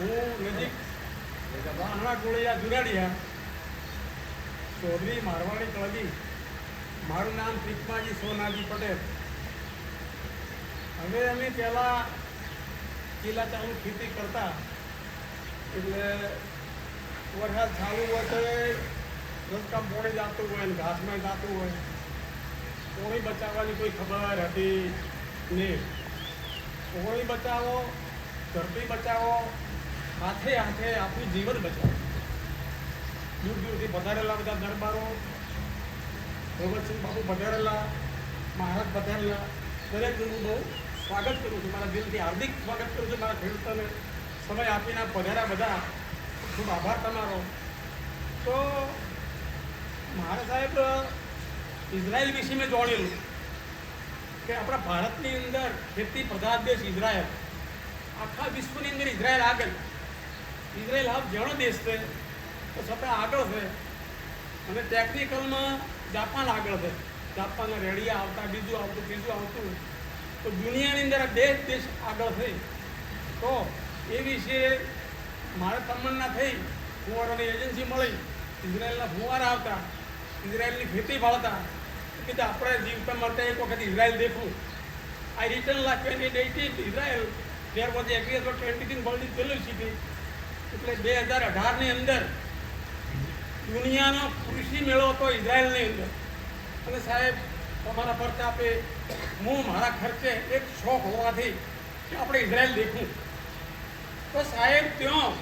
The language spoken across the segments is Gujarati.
હું નજીક વાહણા ગોળિયા જુરાડિયા ચૌધરી મારવાડી કળગી. મારું નામ ત્રિકમાજી સોનાજી પટેલ. હવે અમે પહેલાં કિલ્લા ચાલુ ખેતી કરતા. એટલે વરસાદ ચાલુ હોય તો રસ્તા પોણી જાતું હોય ને ઘાસમાં જાતું હોય. પોણી બચાવવાની કોઈ ખબર હતી નહીં. પોણી બચાવો, ધરતી બચાવો હાથે હાથે આપણું જીવન બચાવો. દૂર દૂરથી પધારેલા બધા દરબારો ભગવતસિંહ બાપુ પધારેલા, મહારાજ પધારેલા દરેકનું હું બહુ સ્વાગત કરું છું. મારા દિલથી હાર્દિક સ્વાગત કરું છું. મારા ખેડૂતોને સમય આપીને પધાર્યા બધા. ખૂબ આભાર તમારો. તો મારા સાહેબ, ઇઝરાયલ વિશે મેં જોડેલું કે આપણા ભારતની અંદર ખેતી પ્રધાન દેશ ઇઝરાયલ, આખા વિશ્વની અંદર ઇઝરાયલ આગળ ઇઝરાયલ હાફ જણો દેશ છે. તો છતાં આગળ છે. અને ટેકનિકલમાં જાપાન આગળ છે. જાપાનના રેડિયા આવતા, બીજું આવતું, ત્રીજું આવતું. તો દુનિયાની અંદર આ દેશ દેશ આગળ છે. તો એ વિશે મારે તમન્ના થઈ. ફુવારોની એજન્સી મળી. ઇઝરાયલના ફુવારા આવતા. ઇઝરાયલની ખેતી ભાળતા. કે આપણે જીવતા માટે એક વખત Israel દેખું. I return like candidate Israel there was agri for twenty thing world fellowship એટલે બે હજાર અઢારની અંદર દુનિયાનો કૃષિ મેળો હતો ઇઝરાયલની અંદર. અને સાહેબ, તમારા પરતાપે હું, મારા ખર્ચે એક શોખ હોવાથી કે આપણે ઇઝરાયલ દેખું. તો સાહેબ, ત્યાં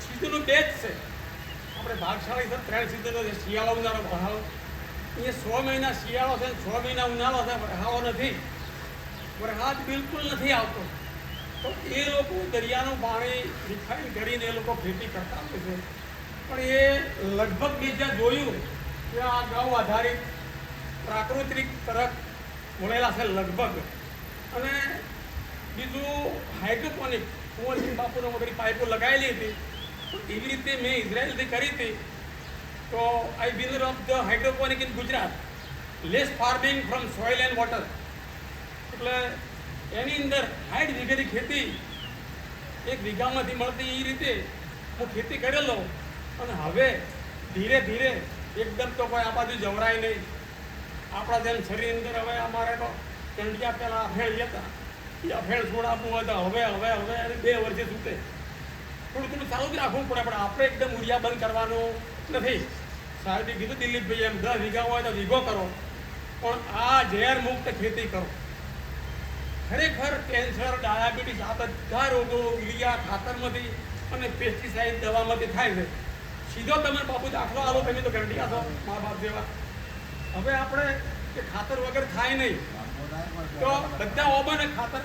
સિઝનનું બે જ છે. આપણે ભાગશાળી સર ત્રણ સીઝનો છે. શિયાળો ઉનાળો વરસાદ અહીંયા સો મહિના શિયાળો છે છ મહિના ઉનાળો છે. વરસાવો નથી. વરસાદ બિલકુલ નથી આવતો. તો એ લોકો દરિયાનું પાણી રિફાઈન કરીને એ લોકો ખેતી કરતા હોય છે. પણ એ લગભગ મેં જ્યાં જોયું કે આ ગૌ આધારિત પ્રાકૃતિક તરફ વળેલા છે લગભગ. અને બીજું હાઇડ્રોપોનિક કુંવરસિંહ બાપુને બધી પાઇપો લગાવેલી હતી. તો એવી રીતે મેં ઇઝરાયલથી કરી હતી. તો I winner of the hydroponic in Gujarat. Less farming from soil and water. એટલે એની અંદર સાઠ વીઘાની ખેતી એક વીઘામાંથી મળતી એ રીતે હું ખેતી કરેલો અને હવે ધીરે ધીરે એકદમ તો કોઈ આ બાજુ જવરાય નહીં. આપણા જેમ શરીર અંદર હવે અમારે તો ચંડિયા પહેલાં અફેળ હતા એ અફેળ છોડાવવું હોય તો હવે હવે હવે અને બે વર્ષે છૂટે થોડું થોડું ચાલુ જ રાખવું પડે, પણ આપણે એકદમ ઉરિયા બંધ કરવાનું નથી. સાહેબે કીધું દિલીપભાઈ એમ દસ વીઘા હોય તો વીઘો કરો. પણ આ ઝેર મુક્ત ખેતી કરો. ખરેખર કેન્સર, ડાયાબિટીસ આ બધા રોગો યુરિયા ખાતરમાંથી અને પેસ્ટિસાઇડ દવામાંથી થાય છે. સીધો તમે બાપુ દાખલો આવો તમે તો ઘંટી આવો મા બાપ જેવા. હવે આપણે કે ખાતર વગર થાય નહીં. તો બધા ઓબાને ખાતર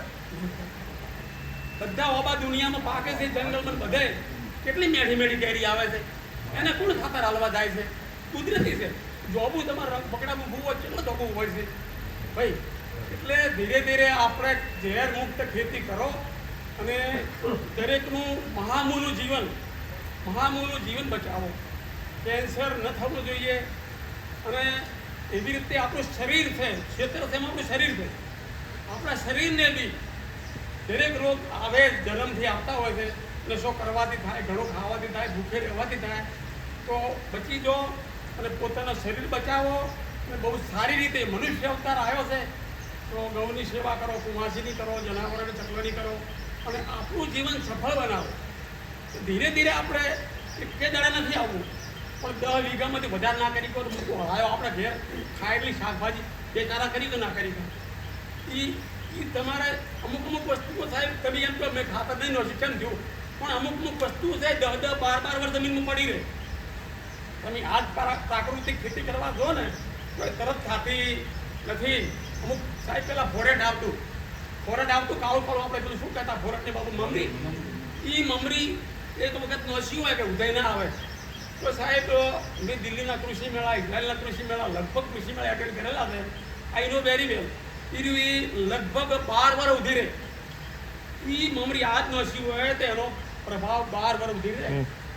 બધા ઓબા દુનિયામાં પાકે છે, જંગલમાં બધે. કેટલી મેઢી મેઢી કેરી આવે છે? એને કોણ ખાતર હાલવા જાય છે? કુદરતી છે. જોબું તમારે રંગ પકડાવું બહુ કેટલું જોબું હોય છે? ભાઈ એટલે ધીરે ધીરે આપણે ઝેર મુક્ત ખેતી કરો અને દરેકનું મહામૂલું જીવન મહામૂલું જીવન બચાવો. કેન્સર ન થવું જોઈએ અને એવી રીતે આપણું શરીર છે, ક્ષેત્ર છે એમાં આપણું શરીર છે. આપણા શરીરને બી દરેક રોગ આવે, જન્મથી આવતા હોય છે, નશો કરવાથી થાય, ઘણું ખાવાથી થાય, ભૂખે રહેવાથી થાય, તો બચી જો અને પોતાનું શરીર બચાવો અને બહુ સારી રીતે મનુષ્ય અવતાર આવ્યો છે. તો ગૌની સેવા કરો કુમાસીની કરો, જનાવરોને ચકલની કરો અને આપણું જીવન સફળ બનાવો. ધીરે ધીરે આપણે એકે દાડે નથી આવવું. પણ દસ વીઘામાંથી વધારે ના કરી તો હળાયો આપણે ઘેર ખાય એટલી શાકભાજી બે ચારા કરી તો ના કરી એ એ તમારે અમુક અમુક વસ્તુઓ સાહેબ, તમે એમ તો મેં ખાતર નહીં નહોતી કેમ થયું? પણ અમુક અમુક વસ્તુઓ છે દસ દસ બાર બાર વર્ષ જમીનમાં પડી રહે. તમે આજ પ્રા- પ્રાકૃતિક ખેતી કરવા જો ને, તો તરત ખાતી નથી. અમુક સાહેબ પેલા ફોરેટ આવતું. ફોરેટ આવતું કાળું કાળું આપણે પેલું શું કહેતા? ફોરેટને બાબુ મમરી. એ મમરી એક વખત નોશી હોય કે ઉદય ના આવે. તો સાહેબ મેં દિલ્હીના કૃષિ મેળા ઇઝરાયલના કૃષિ મેળા લગભગ કૃષિ મેળા એટેન્ડ કરેલા છે. આઈ નો વેરી વેલ એ લગભગ બાર વાર ઉધી રહે. એ મમરી આ જ નોશી હોય તો એનો પ્રભાવ બાર વાર ઉધી રહે.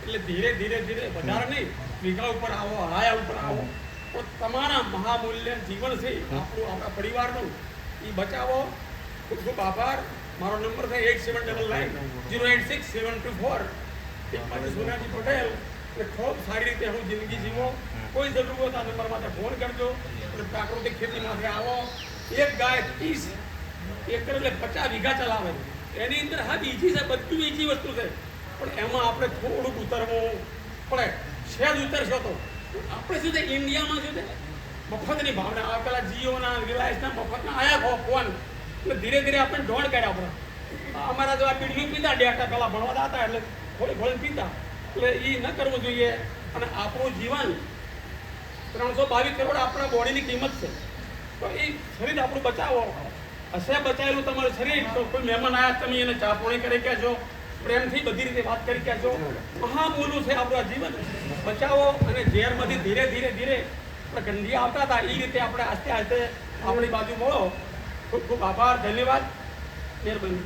એટલે ધીરે ધીરે ધીરે વધારે નહીં. વિઘા ઉપર આવો હાયા ઉપર આવો. તો તમારા મહામૂલ્ય જીવન છે આપણું આપણા પરિવારનું એ બચાવો. ખૂબ ખૂબ આભાર. મારો નંબર છે eight seven double nine zero eight six seven two four. Sonaji Patel. અને ખૂબ સારી રીતે હું જિંદગી જીવો. કોઈ જરૂર હોય તો આ નંબર માટે ફોન કરજો. અને પ્રાકૃતિક ખેતીમાંથી આવો. એક ગાય ત્રીસ એકર એટલે પચાસ વીઘા ચલાવે એની અંદર હા બીજી છે બધું બીજી વસ્તુ છે. પણ એમાં આપણે થોડુંક ઉતરવું. પડે સહેજ ઉતરશો તો. આપણે શું છે, ઇન્ડિયામાં શું છે? મફતની ભાવના. આ પેલા જીઓના, રિલાયન્સના મફતના આયા હો ફોન. એટલે ધીરે ધીરે આપણે ઢોળ કર્યા આપણે. અમારા જો આ પીઢીઓ પીતા, ડેટા પેલા ભણવા હતા, એટલે થોડી થોડી પીતા. એટલે એ ન કરવું જોઈએ. અને આપણું જીવન ત્રણસો બાવીસ કરોડ આપણા બોડીની કિંમત છે. તો એ શરીર આપણું બચાવો હશે બચાવેલું તમારું શરીર. તો કોઈ મહેમાન આવ્યા તમે એને ચા પોણી કરી છો પ્રેમથી બધી રીતે વાત કરી કે જો મહામૂલું છે આપણા જીવન. બચાવો અને ઝેરમાંથી ધીરે ધીરે ધીરે આપણે ગંદી આવતા હતા એ રીતે આપણે આસ્તે આસ્તે આપણી બાજુ મળો ખૂબ ખૂબ આભાર ધન્યવાદ. મહેરબાની